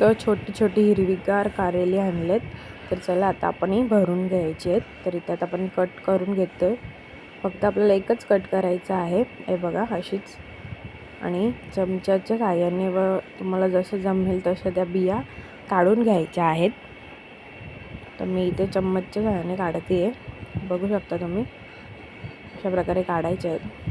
तर छोटी छोटी हिरवीगार कारेली आणलेत. तर चला आता आपण ही भरून घ्यायची आहेत. तर इथे आता आपण कट करून घेतो आहे फक्त आपल्याला एकच कट करायचं आहे. हे बघा अशीच. आणि चमच्याच्या साहाय्याने व तुम्हाला जसं जमेल तसं त्या बिया काढून घ्यायच्या आहेत. तर मी इथे चम्मचच्या साहाय्याने काढते आहे बघू शकता तुम्ही अशा प्रकारे काढायचे आहेत.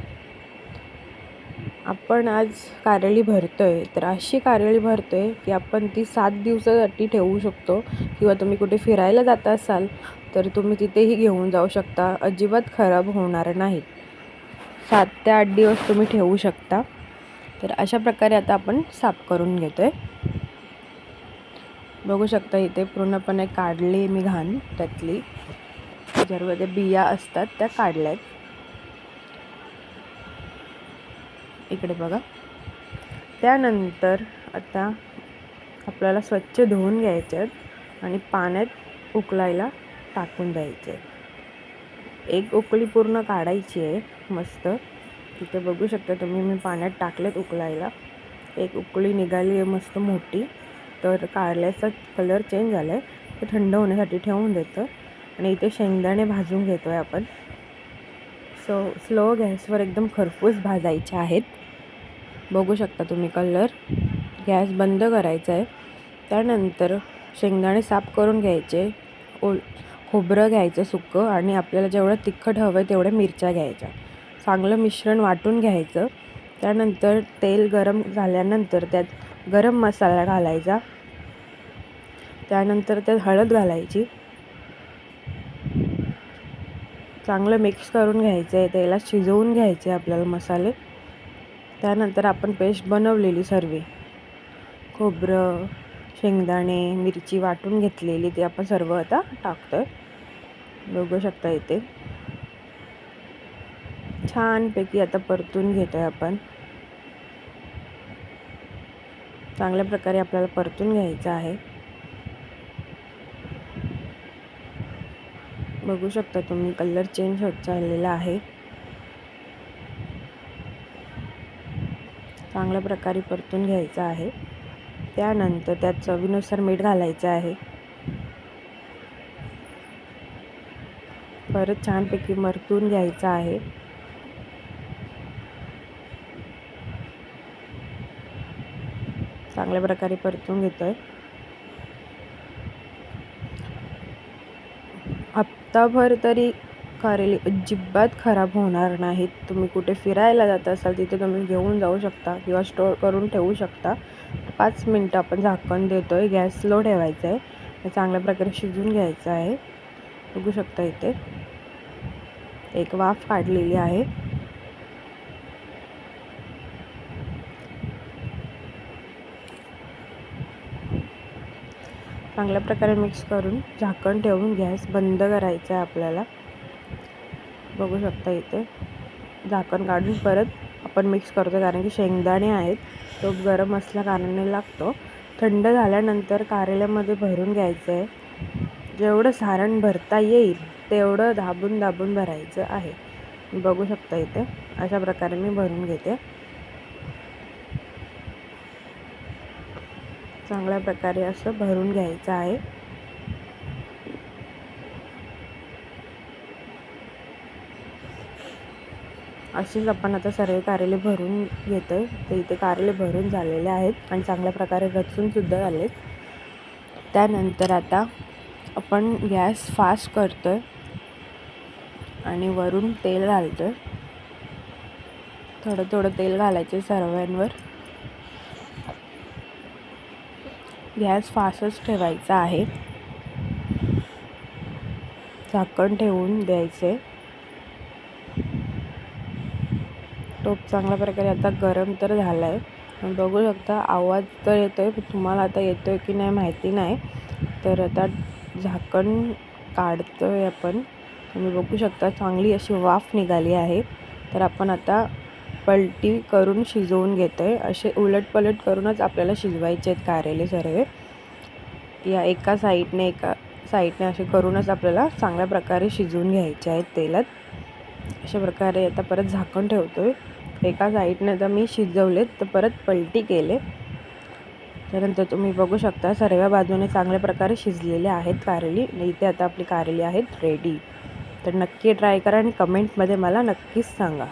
आपण आज कारळी आहे तर अशी कारळी आहे की आपण ती सात दिवसासाठी ठेवू शकतो. किंवा तुम्ही कुठे फिरायला जात असाल तर तुम्ही तिथेही घेऊन जाऊ शकता. अजिबात खराब होणार नाही. सात ते आठ दिवस तुम्ही ठेवू शकता. तर अशा प्रकारे आता आपण साफ करून घेतो आहे बघू शकता इथे पूर्णपणे काढली मी घाण त्यातली. सर्व ते बिया असतात त्या काढल्या आहेत इकडे बघा. त्यानंतर आता आपल्याला स्वच्छ धुवून घ्यायचे आहेत आणि पाण्यात उकळायला टाकून द्यायचे एक उकळी पूर्ण काढायची आहे मस्त. तिथे बघू शकता तुम्ही मी पाण्यात टाकलेत उकळायला एक उकळी निघाली आहे मस्त मोठी. तर काढल्याचा कलर चेंज झाला आहे ते थंड होण्यासाठी ठेवून देतं. आणि इथे शेंगदाणे भाजून घेतो आहे आपण. सो स्लो गॅसवर एकदम खरपूस भाजायचे आहेत. बघू शकता तुम्ही कलर. गॅस बंद करायचा आहे. त्यानंतर शेंगदाणे साफ करून घ्यायचे. ओल खोबरं घ्यायचं सुकं आणि आपल्याला जेवढं तिखट हवं आहे तेवढ्या मिरच्या घ्यायच्या. चांगलं मिश्रण वाटून घ्यायचं. त्यानंतर तेल गरम झाल्यानंतर त्यात गरम मसाला घालायचा. त्यानंतर त्यात हळद घालायची. चांगलं मिक्स करून घ्यायचं आहे. तेलात शिजवून घ्यायचे आपल्याला मसाले. त्यानंतर आपण पेस्ट बनवलेली सर्व. खोबरं शेंगदाणे मिरची वाटून घेतलेली ते आपण सर्व आता टाकतो आहे बघू शकता इथे. छानपैकी आता परतून घेतो आहे आपण. चांगल्या प्रकारे आपल्याला परतून घ्यायचं आहे. बघू शकता तुम्ही कलर चेंज होत चाललेला आहे. चांगल्या प्रकारे परतून घ्यायचं आहे. त्यानंतर त्यात चवीनुसार मीठ घालायचं आहे. परत छानपैकी मरतून घ्यायचं आहे. चांगल्या प्रकारे परतून घेतोय. हप्ताभर तरी करेली अजिबात खराब होणार नाहीत. तुम्ही कुठे फिरायला जात असाल तिथे तुम्ही घेऊन जाऊ शकता किंवा स्टोअर करून ठेवू शकता. पाच मिनटं आपण झाकण देतो आहे गॅस स्लो ठेवायचा आहे चांगल्या प्रकारे शिजून घ्यायचं आहे बघू शकता इथे. एक वाफ काढलेली आहे. चांगल्या प्रकारे मिक्स करून झाकण ठेवून गॅस बंद करायचा आहे आपल्याला. बघू शकता इथे. झाकण काढून परत आपण मिक्स करतो कारण की शेंगदाणे आहेत. तो गरम असल्या कारणाने लागतो. थंड झाल्यानंतर कारल्यामध्ये भरून घ्यायचं आहे जेवढं सारण भरता येईल तेवढं दाबून दाबून भरायचं आहे. बघू शकता इथे. अशा प्रकारे मी भरून घेते. चांगल्या प्रकारे असं भरून घ्यायचं आहे. असेच आपण आता सर्व कार्यालय भरून घेतो आहे तर इथे कार्यालय भरून झालेले आहेत आणि चांगल्या प्रकारे रचूनसुद्धा आहेत त्यानंतर आता आपण गॅस फास्ट करतो आहे आणि वरून तेल घालतो आहे थोडं थोडं तेल घालायचं सर्वांवर. गॅस फास्टच ठेवायचा आहे. झाकण ठेवून द्यायचे टोप चांगल्या प्रकारे आता गरम तर झाला आहे बघू शकता आवाज तर येतो आहे तुम्हाला आता येतो आहे की नाही माहिती नाही. तर आता झाकण काढतो आहे आपण. तुम्ही बघू शकता चांगली अशी वाफ निघाली आहे. तर आपण आता पलटी करून शिजवून घेतो आहे असे उलटपलट करूनच आपल्याला शिजवायचे आहेत कारेले सर्व. या एका साईडने एका साईडने असे करूनच आपल्याला चांगल्या प्रकारे शिजवून घ्यायचे आहेत तेलात. अशा प्रकारे आता परत झाकण ठेवतो आहे एका साईडने तर मी शिजवलेत तर परत पलटी केले. त्यानंतर तुम्ही बघू शकता सर्व बाजूने चांगल्या प्रकारे शिजलेले आहेत कारली. इथे आता आपली कारली आहेत रेडी तर नक्की ट्राय करा आणि कमेंटमध्ये मला नक्कीच सांगा.